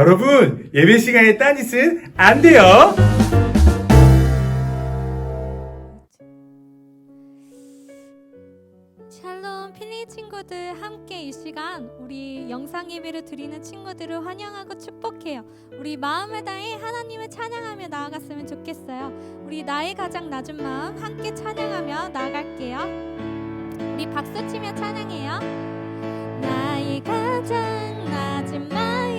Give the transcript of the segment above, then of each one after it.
여러분, 예배 시간에 딴짓은 안 돼요. 샬롬 필리 친구들 함께 이 시간 우리 영상 예배를 드리는 친구들을 환영하고 축복해요. 우리 마음을 다해 하나님을 찬양하며 나아갔으면 좋겠어요. 우리 나의 가장 낮은 마음 함께 찬양하며 나아갈게요. 우리 박수 치며 찬양해요. 나의 가장 낮은 마음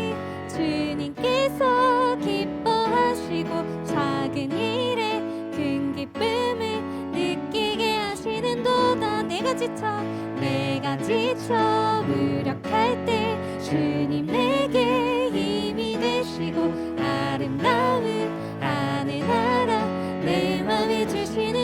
주님께서 기뻐하시고 작은 일에 큰 기쁨을 느끼게 하시는도다 내가 지쳐 내가 지쳐 무력할 때 주님 내게 힘이 되시고 아름다운 하늘 나라 내 맘에 주시는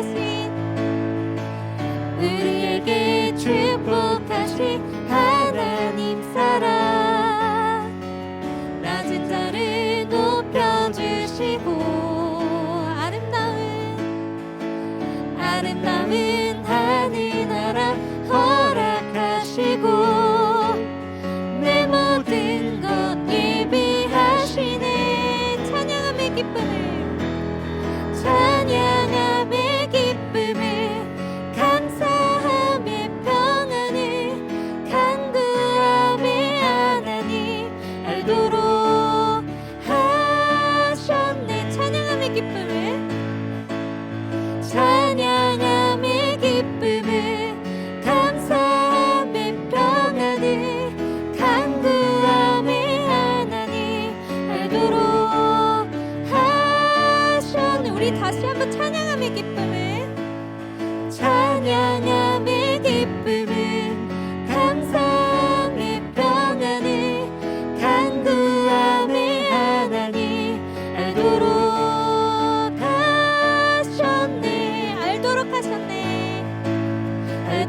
우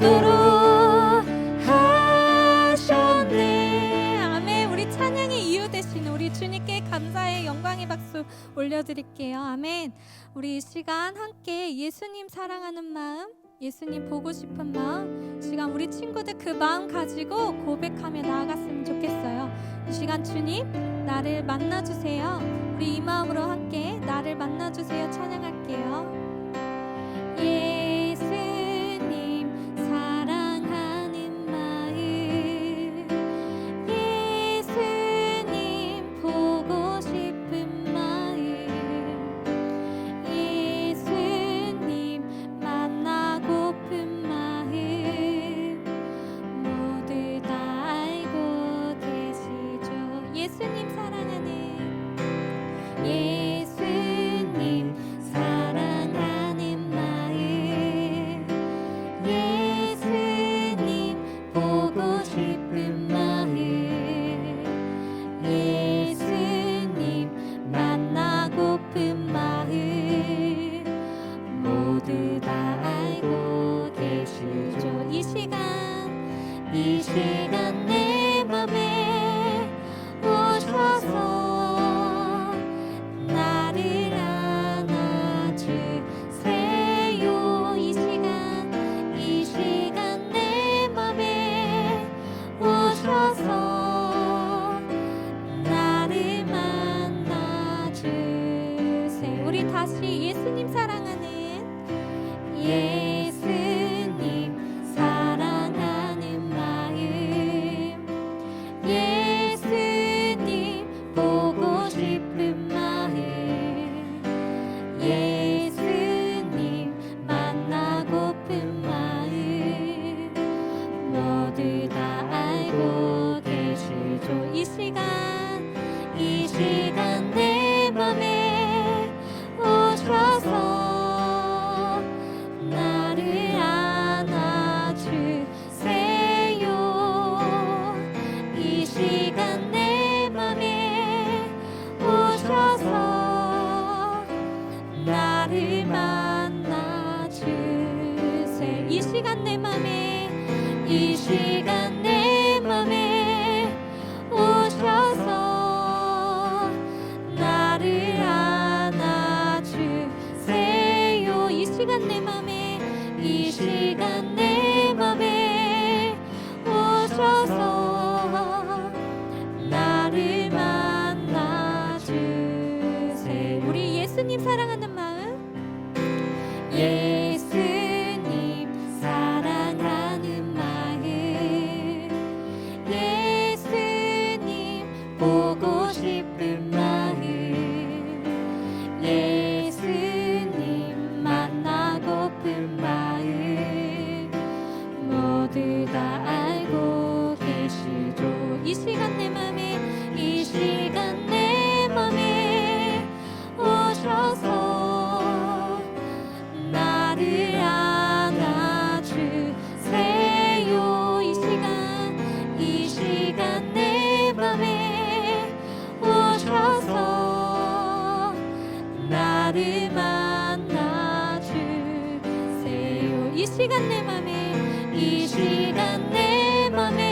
알도록 하셨네. 아멘. 우리 찬양의 이유 되신 우리 주님께 감사의 영광의 박수 올려드릴게요. 아멘. 우리 이 시간 함께 예수님 사랑하는 마음 예수님 보고 싶은 마음 이 시간 우리 친구들 그 마음 가지고 고백하며 나아갔으면 좋겠어요. 이 시간 주님 나를 만나주세요. 우리 이 마음으로 함께 나를 만나주세요. 찬양할게요. 예 이 시간 내 맘에 이 시간 내 맘에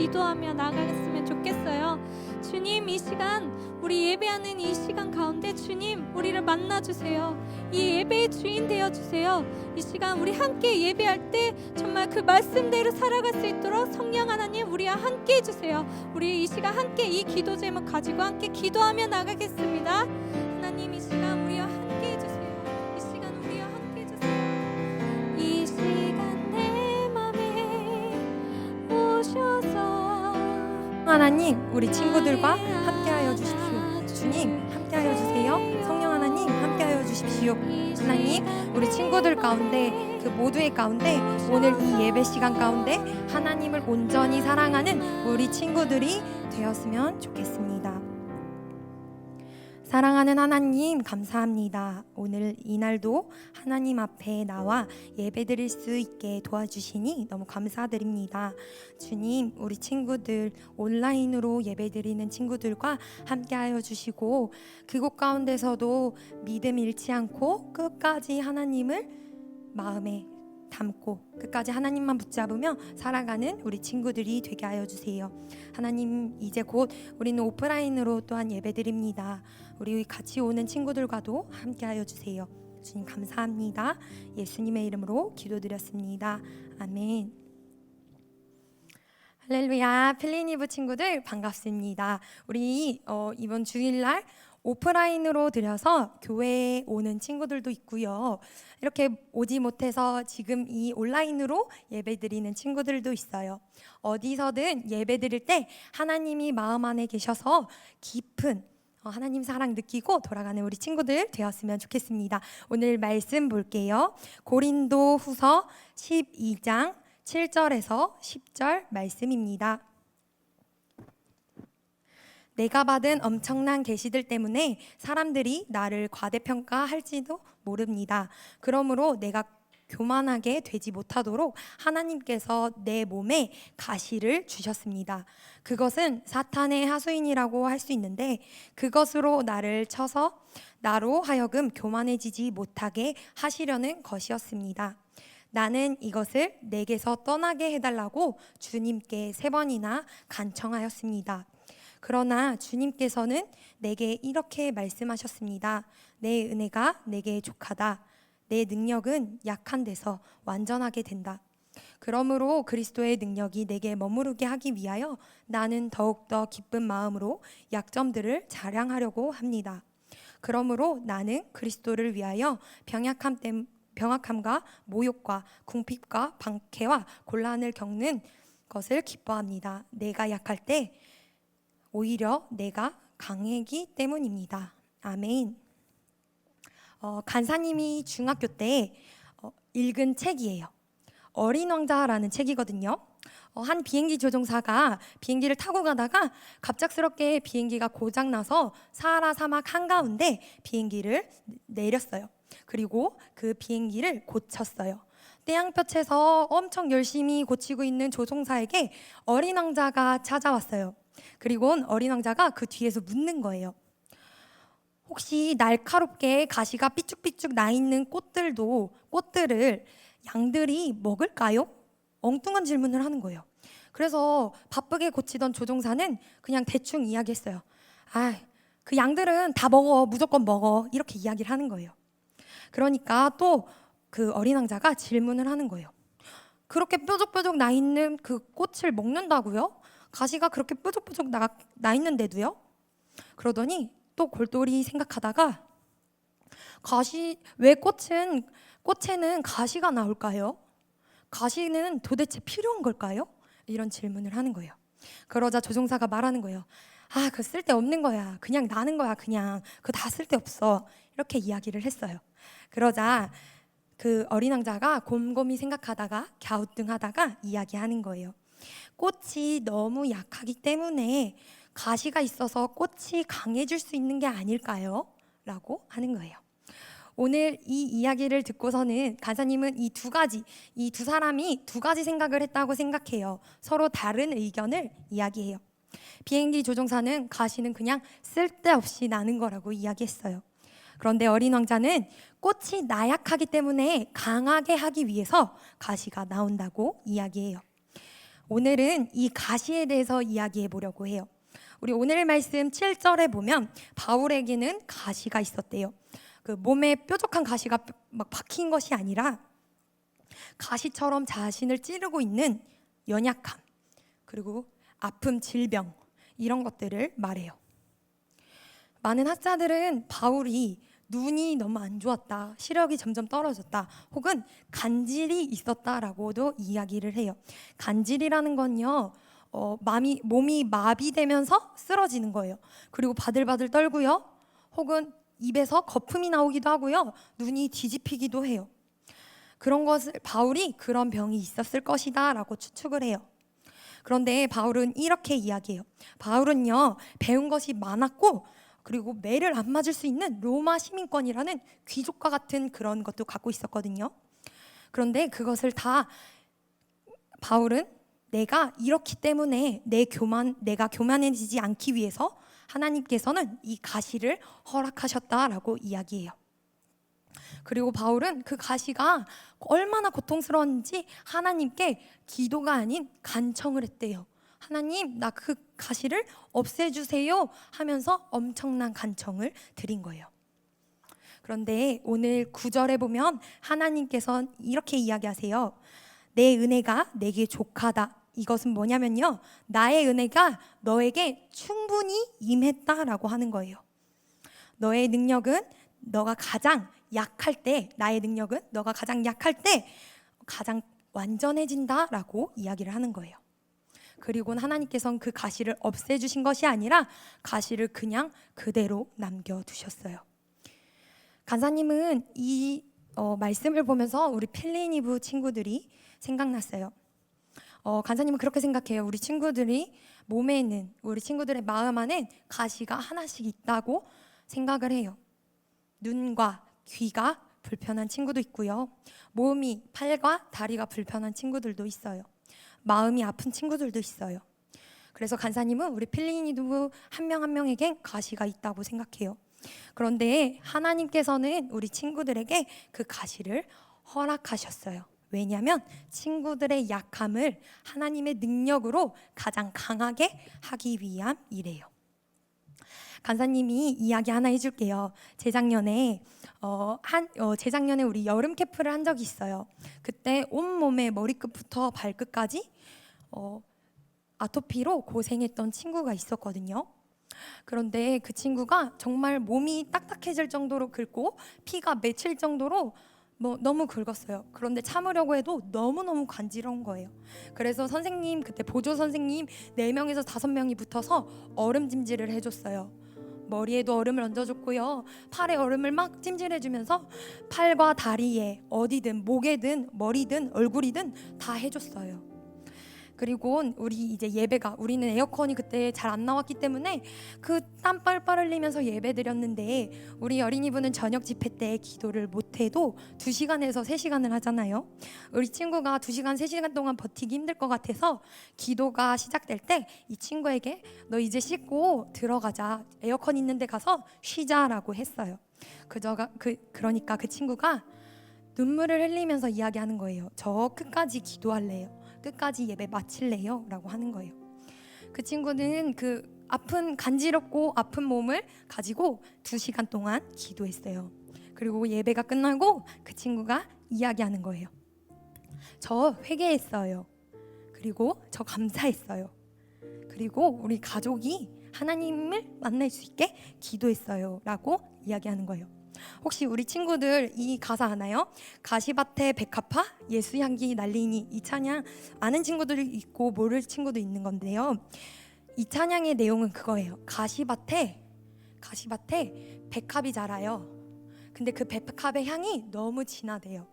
기도하며 나가겠으면 좋겠어요. 주님 이 시간 우리 예배하는 이 시간 가운데 주님 우리를 만나주세요. 이 예배의 주인 되어주세요. 이 시간 우리 함께 예배할 때 정말 그 말씀대로 살아갈 수 있도록 성령 하나님 우리와 함께 해주세요. 우리 이 시간 함께 이 기도 제목 가지고 함께 기도하며 나가겠습니다 하나님, 우리 친구들과 함께하여 주십시오. 주님, 함께하여 주세요. 성령 하나님, 함께하여 주십시오. 하나님, 우리 친구들 가운데 그 모두의 가운데 오늘 이 예배 시간 가운데 하나님을 온전히 사랑하는 우리 친구들이 되었으면 좋겠습니다. 사랑하는 하나님 감사합니다. 오늘 이날도 하나님 앞에 나와 예배드릴 수 있게 도와주시니 너무 감사드립니다. 주님, 우리 친구들 온라인으로 예배드리는 친구들과 함께하여 주시고 그곳 가운데서도 믿음 잃지 않고 끝까지 하나님을 마음에 담고 끝까지 하나님만 붙잡으며 살아가는 우리 친구들이 되게 하여 주세요. 하나님 이제 곧 우리는 오프라인으로 또한 예배드립니다. 우리 같이 오는 친구들과도 함께하여 주세요. 주님 감사합니다. 예수님의 이름으로 기도드렸습니다. 아멘. 할렐루야 필리니브 친구들 반갑습니다. 우리 어, 이번 주일날 오프라인으로 들여서 교회에 오는 친구들도 있고요. 이렇게 오지 못해서 지금 이 온라인으로 예배 드리는 친구들도 있어요. 어디서든 예배 드릴 때 하나님이 마음 안에 계셔서 깊은 어, 하나님 사랑 느끼고 돌아가는 우리 친구들 되었으면 좋겠습니다. 오늘 말씀 볼게요. 고린도 후서 12장 7절에서 10절 말씀입니다. 내가 받은 엄청난 계시들 때문에 사람들이 나를 과대평가할지도 모릅니다. 그러므로 내가 교만하게 되지 못하도록 하나님께서 내 몸에 가시를 주셨습니다. 그것은 사탄의 하수인이라고 할 수 있는데 그것으로 나를 쳐서 나로 하여금 교만해지지 못하게 하시려는 것이었습니다. 나는 이것을 내게서 떠나게 해달라고 주님께 세 번이나 간청하였습니다. 그러나 주님께서는 내게 이렇게 말씀하셨습니다. 내 은혜가 내게 족하다. 내 능력은 약한 데서 완전하게 된다. 그러므로 그리스도의 능력이 내게 머무르게 하기 위하여 나는 더욱더 기쁜 마음으로 약점들을 자랑하려고 합니다. 그러므로 나는 그리스도를 위하여 병약함 땜 병악함과 모욕과 궁핍과 방패와 곤란을 겪는 것을 기뻐합니다. 내가 약할 때 오히려 내가 강하기 때문입니다. 아멘. 어, 간사님이 중학교 때 어, 읽은 책이에요. 어린 왕자라는 책이거든요. 어, 한 비행기 조종사가 비행기를 타고 가다가 갑작스럽게 비행기가 고장 나서 사하라 사막 한가운데 비행기를 내렸어요. 그리고 그 비행기를 고쳤어요. 떼양볕에서 엄청 열심히 고치고 있는 조종사에게 어린 왕자가 찾아왔어요. 그리고 어린 왕자가 그 뒤에서 묻는 거예요. 혹시 날카롭게 가시가 삐쭉삐쭉 나 있는 꽃들도 꽃들을 양들이 먹을까요? 엉뚱한 질문을 하는 거예요. 그래서 바쁘게 고치던 조종사는 그냥 대충 이야기했어요. 아, 그 양들은 다 먹어, 무조건 먹어. 이렇게 이야기를 하는 거예요. 그러니까 또 그 어린 왕자가 질문을 하는 거예요. 그렇게 뾰족뾰족 나 있는 그 꽃을 먹는다고요? 가시가 그렇게 뾰족뾰족 나, 나 있는데도요? 그러더니 또 골똘히 생각하다가 가시 왜 꽃은 꽃에는 가시가 나올까요? 가시는 도대체 필요한 걸까요? 이런 질문을 하는 거예요. 그러자 조종사가 말하는 거예요. 아, 그 쓸데 없는 거야. 그냥 나는 거야. 그냥 그 다 쓸데 없어. 이렇게 이야기를 했어요. 그러자 그 어린 왕자가 곰곰이 생각하다가 갸우뚱하다가 이야기하는 거예요. 꽃이 너무 약하기 때문에 가시가 있어서 꽃이 강해질 수 있는 게 아닐까요? 라고 하는 거예요. 오늘 이 이야기를 듣고서는 간사님은 이 두 가지, 이 두 사람이 두 가지 생각을 했다고 생각해요. 서로 다른 의견을 이야기해요. 비행기 조종사는 가시는 그냥 쓸데없이 나는 거라고 이야기했어요. 그런데 어린 왕자는 꽃이 나약하기 때문에 강하게 하기 위해서 가시가 나온다고 이야기해요. 오늘은 이 가시에 대해서 이야기해 보려고 해요. 우리 오늘 말씀 7절에 보면 바울에게는 가시가 있었대요. 그 몸에 뾰족한 가시가 막 박힌 것이 아니라 가시처럼 자신을 찌르고 있는 연약함 그리고 아픔, 질병 이런 것들을 말해요. 많은 학자들은 바울이 눈이 너무 안 좋았다, 시력이 점점 떨어졌다, 혹은 간질이 있었다라고도 이야기를 해요. 간질이라는 건요, 어, 마음이, 몸이 마비되면서 쓰러지는 거예요. 그리고 바들바들 떨고요, 혹은 입에서 거품이 나오기도 하고요, 눈이 뒤집히기도 해요. 그런 것을 바울이 그런 병이 있었을 것이다라고 추측을 해요. 그런데 바울은 이렇게 이야기해요. 바울은요 배운 것이 많았고 그리고 매를 안 맞을 수 있는 로마 시민권이라는 귀족과 같은 그런 것도 갖고 있었거든요. 그런데 그것을 다 바울은 내가 이렇기 때문에 내 교만 내가 교만해지지 않기 위해서 하나님께서는 이 가시를 허락하셨다라고 이야기해요. 그리고 바울은 그 가시가 얼마나 고통스러웠는지 하나님께 기도가 아닌 간청을 했대요. 하나님, 나 그 가시를 없애주세요 하면서 엄청난 간청을 드린 거예요. 그런데 오늘 구절에 보면 하나님께서 이렇게 이야기하세요. 내 은혜가 내게 족하다. 이것은 뭐냐면요. 나의 은혜가 너에게 충분히 임했다라고 하는 거예요. 너의 능력은 너가 가장 약할 때, 나의 능력은 너가 가장 약할 때 가장 완전해진다라고 이야기를 하는 거예요. 그리고 하나님께서는 그 가시를 없애주신 것이 아니라 가시를 그냥 그대로 남겨두셨어요. 간사님은 이 어, 말씀을 보면서 우리 필리니브 친구들이 생각났어요. 어, 간사님은 그렇게 생각해요. 우리 친구들이 몸에는 우리 친구들의 마음 안엔 가시가 하나씩 있다고 생각을 해요. 눈과 귀가 불편한 친구도 있고요. 몸이 팔과 다리가 불편한 친구들도 있어요. 마음이 아픈 친구들도 있어요. 그래서 간사님은 우리 필리니도 한 명 한 명에겐 가시가 있다고 생각해요. 그런데 하나님께서는 우리 친구들에게 그 가시를 허락하셨어요. 왜냐하면 친구들의 약함을 하나님의 능력으로 가장 강하게 하기 위함이래요. 간사님이 이야기 하나 해줄게요. 재작년에 어, 한 어, 재작년에 우리 여름 캠프를 한 적이 있어요. 그때 온 몸에 머리끝부터 발끝까지 어, 아토피로 고생했던 친구가 있었거든요. 그런데 그 친구가 정말 몸이 딱딱해질 정도로 긁고 피가 맺힐 정도로 뭐 너무 긁었어요. 그런데 참으려고 해도 너무너무 간지러운 거예요. 그래서 선생님 그때 보조 선생님 네명에서 다섯 명이 붙어서 얼음 찜질을 해 줬어요. 머리에도 얼음을 얹어줬고요. 팔에 얼음을 막 찜질해주면서 팔과 다리에 어디든 목에든 머리든 얼굴이든 다 해줬어요. 그리고 우리 이제 예배가 우리는 에어컨이 그때 잘 안 나왔기 때문에 그 땀 빨빨 흘리면서 예배 드렸는데 우리 어린이부는 저녁 집회 때 기도를 못해도 두시간에서세시간을 하잖아요. 우리 친구가 두시간세시간 동안 버티기 힘들 것 같아서 기도가 시작될 때 이 친구에게 너 이제 씻고 들어가자. 에어컨 있는 데 가서 쉬자라고 했어요. 그저가 그 그러니까 그 친구가 눈물을 흘리면서 이야기하는 거예요. 저 끝까지 기도할래요. 끝까지 예배 마칠래요? 라고 하는 거예요. 그 친구는 그 아픈 간지럽고 아픈 몸을 가지고 두 시간 동안 기도했어요. 그리고 예배가 끝나고 그 친구가 이야기하는 거예요. 저 회개했어요. 그리고 저 감사했어요. 그리고 우리 가족이 하나님을 만날 수 있게 기도했어요. 라고 이야기하는 거예요. 혹시 우리 친구들 이 가사 아나요? 가시밭에 백합화 예수 향기 날리니 이 찬양 아는 친구들이 있고 모를 친구도 있는 건데요. 이 찬양의 내용은 그거예요. 가시밭에 가시밭에 백합이 자라요. 근데 그 백합의 향이 너무 진하대요.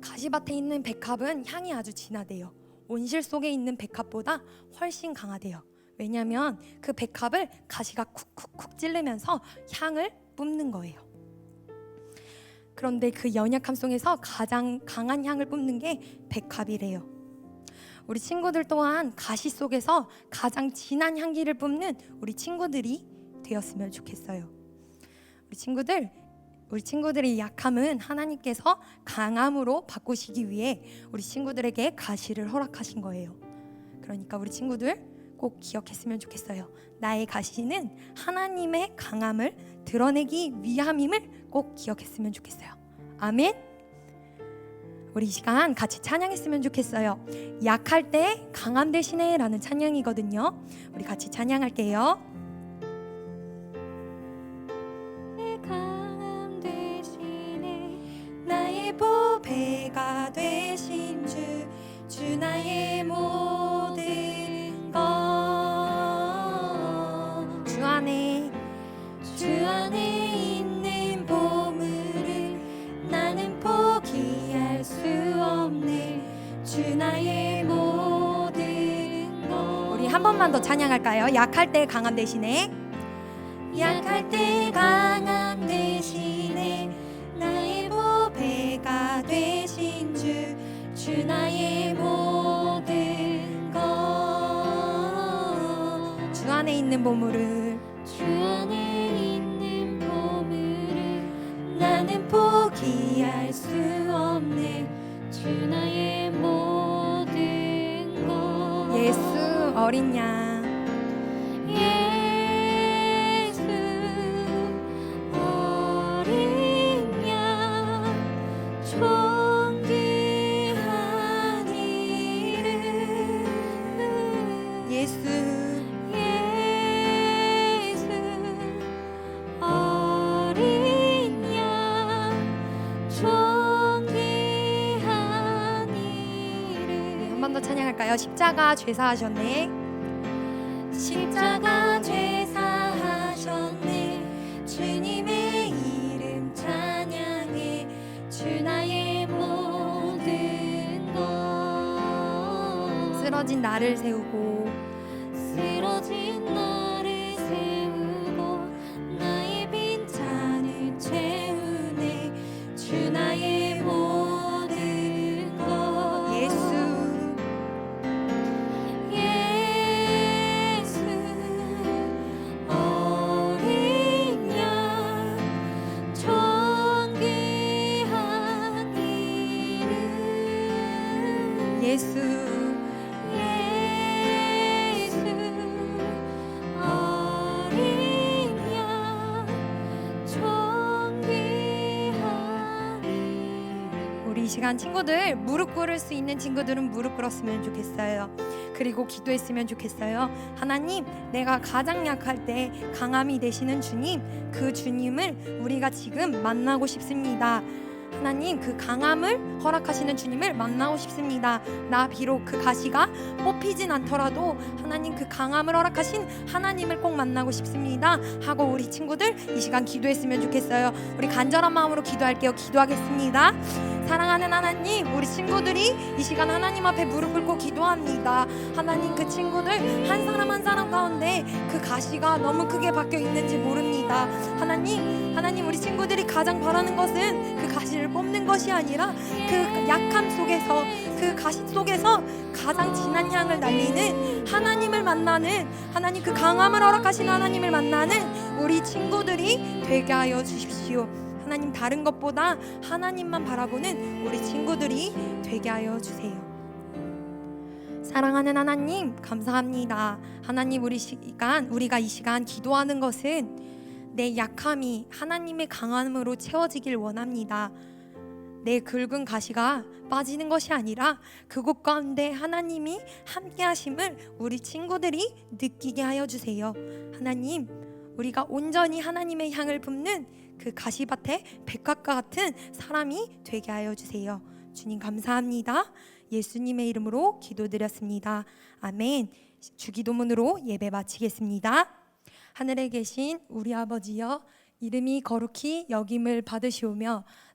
가시밭에 있는 백합은 향이 아주 진하대요. 온실 속에 있는 백합보다 훨씬 강하대요. 왜냐하면 그 백합을 가시가 쿡쿡쿡 찌르면서 향을 뿜는 거예요. 그런데 그 연약함 속에서 가장 강한 향을 뿜는 게 백합이래요. 우리 친구들 또한 가시 속에서 가장 진한 향기를 뿜는 우리 친구들이 되었으면 좋겠어요. 우리 친구들, 우리 친구들의 약함은 하나님께서 강함으로 바꾸시기 위해 우리 친구들에게 가시를 허락하신 거예요. 그러니까 우리 친구들 꼭 기억했으면 좋겠어요. 나의 가시는 하나님의 강함을 드러내기 위함임을 꼭 기억했으면 좋겠어요. 아멘. 우리 이 시간 같이 찬양했으면 좋겠어요. 약할 때 강함 대신에라는 찬양이거든요. 우리 같이 찬양할게요. 보배가 되신 주, 주 나의 모 번만 더 찬양할까요? 약할 때 강함 대신에 약할 때 강함 대신에 나의 보배가 되신 주, 주 나의 모든 것. 주 안에 있는 보물을 주 안에 있는 보물을 나는 포기할 수 없네. 주 나 어린 양 찬양할까요? 십자가 죄사하셨네. 십자가 죄사하셨네. 주님의 이름 찬양해. 주 나의 모든 것. 쓰러진 나를 세우고 쓰러진 나 시간 친구들 무릎 꿇을 수 있는 친구들은 무릎 꿇었으면 좋겠어요. 그리고 기도했으면 좋겠어요. 하나님, 내가 가장 약할 때 강함이 되시는 주님, 그 주님을 우리가 지금 만나고 싶습니다. 하나님, 그 강함을 허락하시는 주님을 만나고 싶습니다. 나 비록 그 가시가 뽑히진 않더라도 하나님 그 강함을 허락하신 하나님을 꼭 만나고 싶습니다. 하고 우리 친구들 이 시간 기도했으면 좋겠어요. 우리 간절한 마음으로 기도할게요. 기도하겠습니다. 사랑하는 하나님, 우리 친구들이 이 시간 하나님 앞에 무릎 꿇고 기도합니다. 하나님 그 친구들 한 사람 한 사람 가운데 그 가시가 너무 크게 박혀 있는지 모릅니다. 하나님, 하나님 우리 친구들이 가장 바라는 것은 그 가시를 뽑는 것이 아니라 그 약함 속에서 그 가시 속에서 가장 진한 향을 날리는 하나님을 만나는 하나님 그 강함을 허락하신 하나님을 만나는 우리 친구들이 되게 하여 주십시오. 하나님 다른 것보다 하나님만 바라보는 우리 친구들이 되게 하여 주세요. 사랑하는 하나님 감사합니다. 하나님 우리 시간 우리가 이 시간 기도하는 것은 내 약함이 하나님의 강함으로 채워지길 원합니다. 내 굵은 가시가 빠지는 것이 아니라 그곳 가운데 하나님이 함께 하심을 우리 친구들이 느끼게 하여 주세요. 하나님, 우리가 온전히 하나님의 향을 품는 그 가시밭에 백합과 같은 사람이 되게 하여 주세요. 주님 감사합니다. 예수님의 이름으로 기도드렸습니다. 아멘. 주기도문으로 예배 마치겠습니다. 하늘에 계신 우리 아버지여 이름이 거룩히 여김을 받으시오며